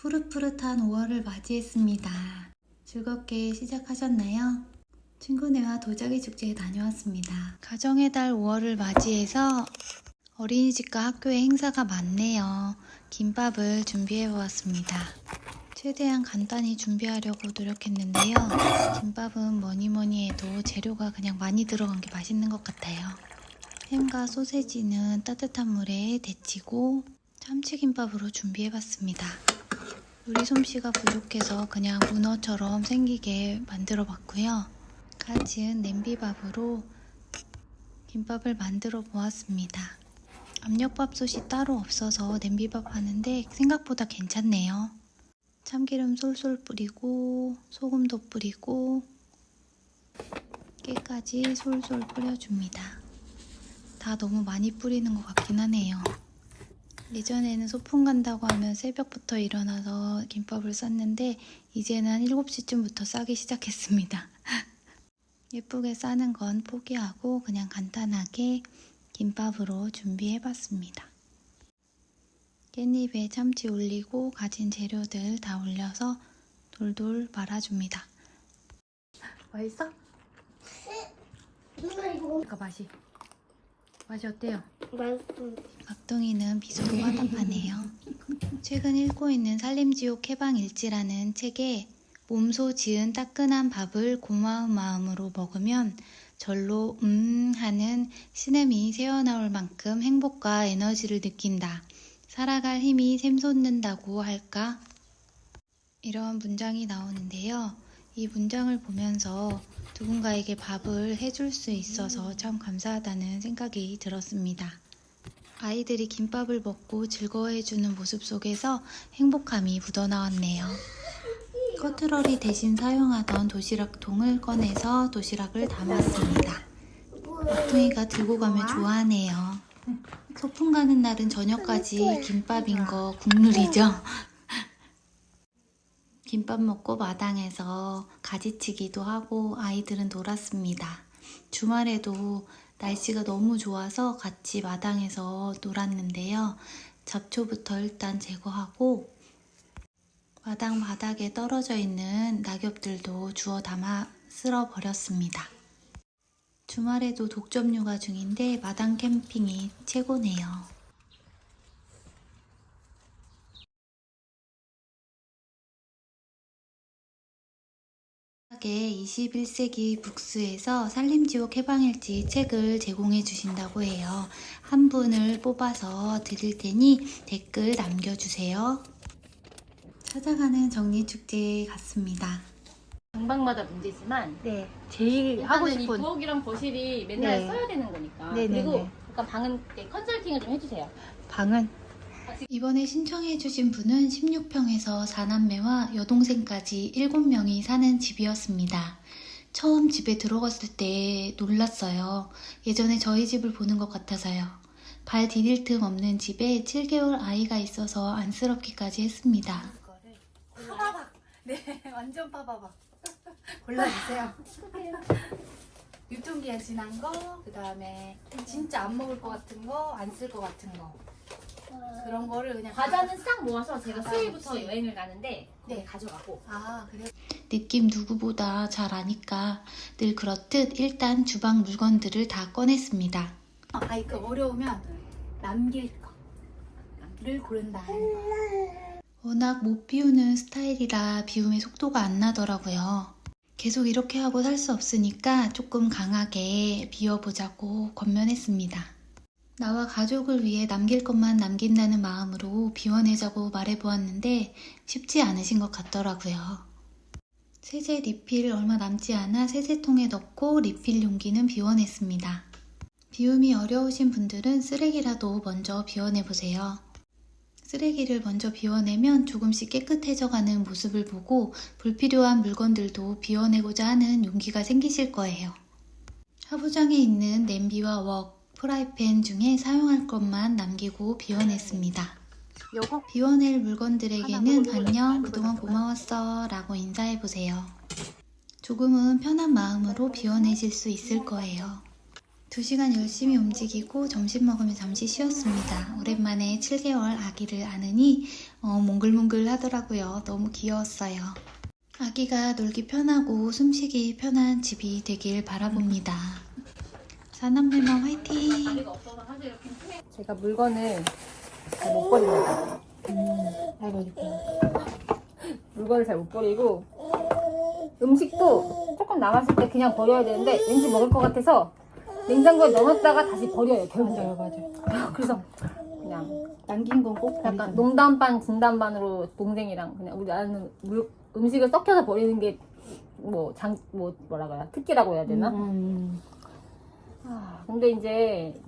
푸릇푸릇한 5월을 맞이했습니다. 즐겁게 시작하셨나요? 친구네와 도자기 축제에 다녀왔습니다. 가정의 달 5월을 맞이해서 어린이집과 학교에 행사가 많네요. 김밥을 준비해 보았습니다. 최대한 간단히 준비하려고 노력했는데요. 김밥은 뭐니 뭐니 해도 재료가 그냥 많이 들어간 게 맛있는 것 같아요. 햄과 소세지는 따뜻한 물에 데치고 참치김밥으로 준비해 봤습니다. 요리 솜씨가 부족해서 그냥 문어처럼 생기게 만들어 봤고요. 가진 냄비밥으로 김밥을 만들어 보았습니다. 압력밥솥이 따로 없어서 냄비밥 하는데 생각보다 괜찮네요. 참기름 솔솔 뿌리고 소금도 뿌리고 깨까지 솔솔 뿌려줍니다. 다 너무 많이 뿌리는 것 같긴 하네요. 예전에는 소풍 간다고 하면 새벽부터 일어나서 김밥을 쌌는데 이제는 한 7시쯤부터 싸기 시작했습니다. 예쁘게 싸는 건 포기하고 그냥 간단하게 김밥으로 준비해봤습니다. 깻잎에 참치 올리고 가진 재료들 다 올려서 돌돌 말아줍니다. 맛있어? 누나 이거 아까 맛이 맛이 어때요? 막둥이는 미소로 화답하네요. 최근 읽고 있는 살림지옥 해방일지라는 책에 몸소 지은 따끈한 밥을 고마운 마음으로 먹으면 절로 음 하는 신음이 새어나올 만큼 행복과 에너지를 느낀다. 살아갈 힘이 샘솟는다고 할까? 이런 문장이 나오는데요. 이 문장을 보면서 누군가에게 밥을 해줄 수 있어서 참 감사하다는 생각이 들었습니다. 아이들이 김밥을 먹고 즐거워해주는 모습 속에서 행복함이 묻어나왔네요. 커트러리 대신 사용하던 도시락통을 꺼내서 도시락을 담았습니다. 막둥이가 들고 가면 좋아하네요. 소풍 가는 날은 저녁까지 김밥인 거 국룰이죠. 김밥 먹고 마당에서 가지치기도 하고 아이들은 놀았습니다. 주말에도 날씨가 너무 좋아서 같이 마당에서 놀았는데요. 잡초부터 일단 제거하고 마당 바닥에 떨어져 있는 낙엽들도 주워 담아 쓸어 버렸습니다. 주말에도 독점 육아 중인데 마당 캠핑이 최고네요. 게 21세기 북스에서 산림지옥 해방일지 책을 제공해 주신다고 해요. 한 분을 뽑아서 드릴 테니 댓글 남겨주세요. 찾아가는 정리축제에 갔습니다. 방방마다 문제지만 네. 제일 하고 하고 싶은- 싶은 이 부엌이랑 거실이 맨날 네. 써야 되는 거니까 네네네. 그리고 약간 방은 이렇게 컨설팅을 좀 해주세요 방은 이번에 신청해주신 분은 16평에서 4남매와 여동생까지 7명이 사는 집이었습니다. 처음 집에 들어갔을 때 놀랐어요. 예전에 저희 집을 보는 것 같아서요. 발 디딜 틈 없는 집에 7개월 아이가 있어서 안쓰럽기까지 했습니다. 파바박. 네, 완전 파바박. 골라주세요. 유통기한 지난 거, 그 다음에 진짜 안 먹을 것 같은 거, 안 쓸 것 같은 거. 그런 거를 그냥. 과자는 싹 모아서 제가 아, 수요일부터 여행을 가는데 네. 네. 가져가고 아, 그래요? 느낌 누구보다 잘 아니까 늘 그렇듯 일단 주방 물건들을 다 꺼냈습니다. 아이, 그 어려우면 남길 거를 고른다. 워낙 못 비우는 스타일이라 비움의 속도가 안 나더라고요. 계속 이렇게 하고 살 수 없으니까 조금 강하게 비워보자고 권면했습니다. 나와 가족을 위해 남길 것만 남긴다는 마음으로 비워내자고 말해보았는데 쉽지 않으신 것 같더라고요. 세제 리필 얼마 남지 않아 세제통에 넣고 리필 용기는 비워냈습니다. 비움이 어려우신 분들은 쓰레기라도 먼저 비워내보세요. 쓰레기를 먼저 비워내면 조금씩 깨끗해져가는 모습을 보고 불필요한 물건들도 비워내고자 하는 용기가 생기실 거예요. 하부장에 있는 냄비와 웍, 프라이팬 중에 사용할 것만 남기고 비워냈습니다. 요거? 비워낼 물건들에게는 안녕, 그동안 고마웠어 라고 인사해보세요. 조금은 편한 마음으로 비워내실 수 있을 거예요. 2시간 열심히 움직이고 점심 먹으며 잠시 쉬었습니다. 오랜만에 7개월 아기를 안으니 어, 몽글몽글 하더라고요. 너무 귀여웠어요. 아기가 놀기 편하고 숨쉬기 편한 집이 되길 바라봅니다. 사남매만 화이팅! 제가 물건을 잘 못 버립니다. 아이고, 물건을 잘 못 버리고 음식도 조금 남았을 때 그냥 버려야 되는데 왠지 먹을 것 같아서 냉장고에 넣어놨다가 다시 버려요 결국에 맞아요. 그래서 그냥 남긴 건 꼭 약간 농담 반 진담 반으로 동생이랑 그냥 우리 나는 물, 음식을 썩혀서 버리는 게 뭐 장 뭐 뭐라 그래야 특기라고 해야 되나? 음. 아, 근데 이제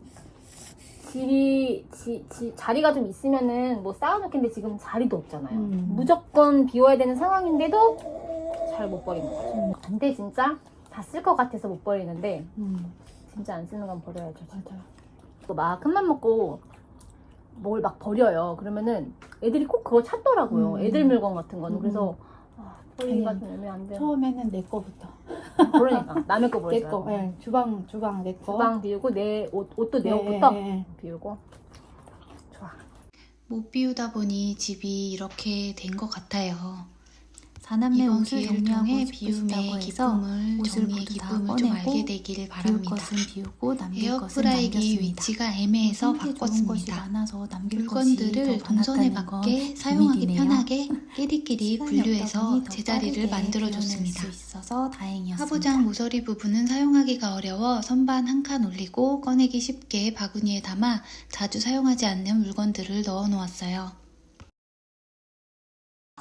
집이 지, 지- 자리가 좀 있으면은 뭐 쌓아놓겠는데 지금 자리도 없잖아요. 음. 무조건 비워야 되는 상황인데도 잘 못 버리는 거예요. 근데 진짜 다 쓸 것 같아서 못 버리는데 음. 진짜 안 쓰는 건 버려야죠. 진짜. 또막 큰맘 먹고 뭘 막 버려요. 그러면은 애들이 꼭 그거 찾더라고요. 음. 애들 물건 같은 거는. 음. 그래서 아, 버리기가 좀 애매한데. 처음에는 내 거부터. 그러니까 남의 거 내. 거, 예. 주방, 주방 내 거. 주방 비우고 내 옷, 옷도 내 예, 옷부터 예, 예. 비우고. 좋아. 못 비우다 보니 집이 이렇게 된 것 같아요. 사남매 이번 옷을 정리하고 비움의 기쁨을 옷을 정리의 기쁨을 좀 꺼내고 알게 비울 바랍니다. 것은 비우고 남길 것은 에어프라이기. 위치가 애매해서 것이 바꿨습니다. 물건들을 더 동선에 맞게 사용하기 비밀이네요. 편하게 끼리끼리 분류해서 제자리를 만들어줬습니다. 하부장 모서리 부분은 사용하기가 어려워 선반 한 칸 올리고 꺼내기 쉽게 바구니에 담아 자주 사용하지 않는 물건들을 넣어 놓았어요.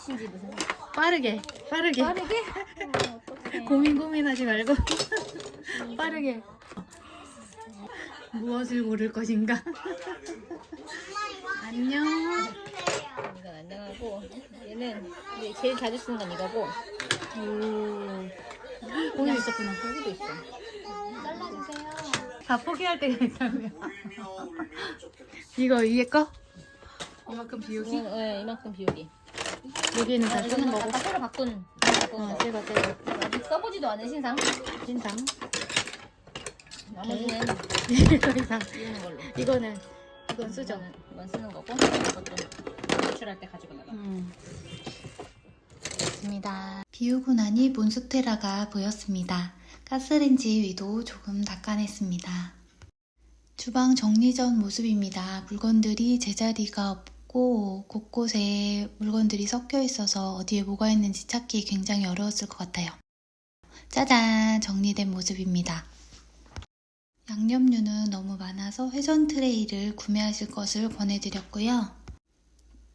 신지 무슨 빠르게, 빠르게. 빠르게? 어. 고민 고민하지 말고 빠르게. 무엇을 고를 것인가? 안녕. 이건 안녕하고 얘는 우리 제일 자주 쓰는 건 이거고 오늘 있었구나. 여기도 있어. 잘라주세요. 다 포기할 때가 있다고요. 이거 위에 거? 이만큼 비우기? 이건, 네, 이만큼 비우기. 여기는 다 아, 쓰는 거고. 아까 새로 바꾼 바꾼 어, 거. 새거 새거. 아직 써보지도 않은 신상. 신상. 나머지는 더 이상. 비우는 걸로. 이거는 이건 쓰죠. 이거는 이건 쓰는 거고 이것도 제출할 때 가지고 나가. 음. 좋습니다. 비우고 나니 몬스테라가 보였습니다. 가스레인지 위도 조금 닦아냈습니다. 주방 정리 전 모습입니다. 물건들이 제자리가 없고 곳곳에 물건들이 섞여 있어서 어디에 뭐가 있는지 찾기 굉장히 어려웠을 것 같아요. 짜잔! 정리된 모습입니다. 양념류는 너무 많아서 회전 트레이를 구매하실 것을 권해드렸고요.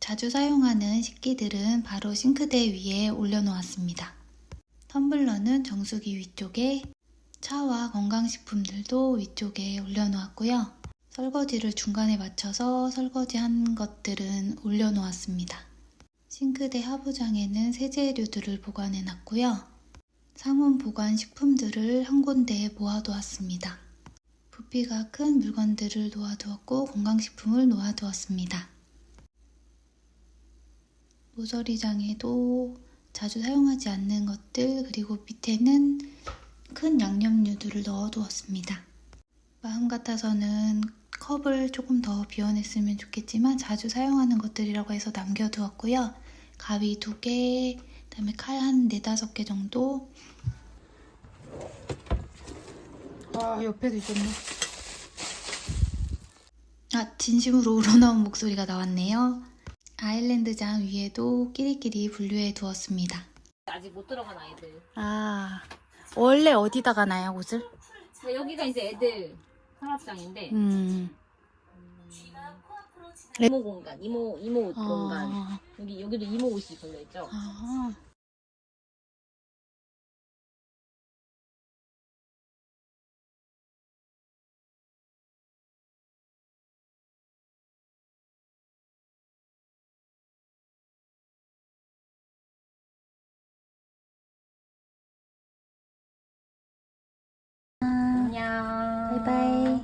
자주 사용하는 식기들은 바로 싱크대 위에 올려놓았습니다. 텀블러는 정수기 위쪽에 차와 건강식품들도 위쪽에 올려놓았고요. 설거지를 중간에 맞춰서 설거지한 것들은 올려놓았습니다. 싱크대 하부장에는 세제류들을 보관해 놨고요. 상온 보관 식품들을 한 군데에 모아두었습니다. 부피가 큰 물건들을 놓아두었고 건강식품을 놓아두었습니다. 모서리장에도 자주 사용하지 않는 것들 그리고 밑에는 큰 양념류들을 넣어두었습니다. 마음 같아서는 컵을 조금 더 비워냈으면 좋겠지만 자주 사용하는 것들이라고 해서 남겨두었고요. 가위 두 개, 그다음에 칼 한 네다섯 개 정도. 아 옆에도 있었네. 아 진심으로 우러나온 목소리가 나왔네요. 아일랜드장 위에도 끼리끼리 분류해 두었습니다. 아직 못 들어간 아이들. 아, 원래 어디다 가나요, 옷을? 근데 여기가 이제 애들 서랍장인데 음. 이모 공간, 이모 이모 옷 공간. 아, 여기 여기도 이모 옷이 걸려 있죠. 아. 바이바이.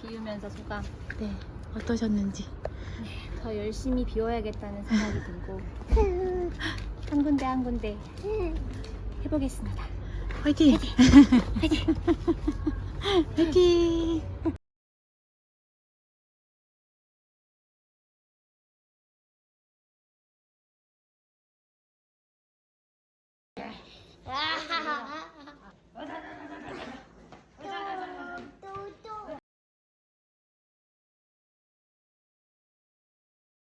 비우면서 소감. 네, 어떠셨는지. 더 열심히 비워야겠다는 생각이 들고 한 군데 한 군데 해보겠습니다. 화이팅! 화이팅!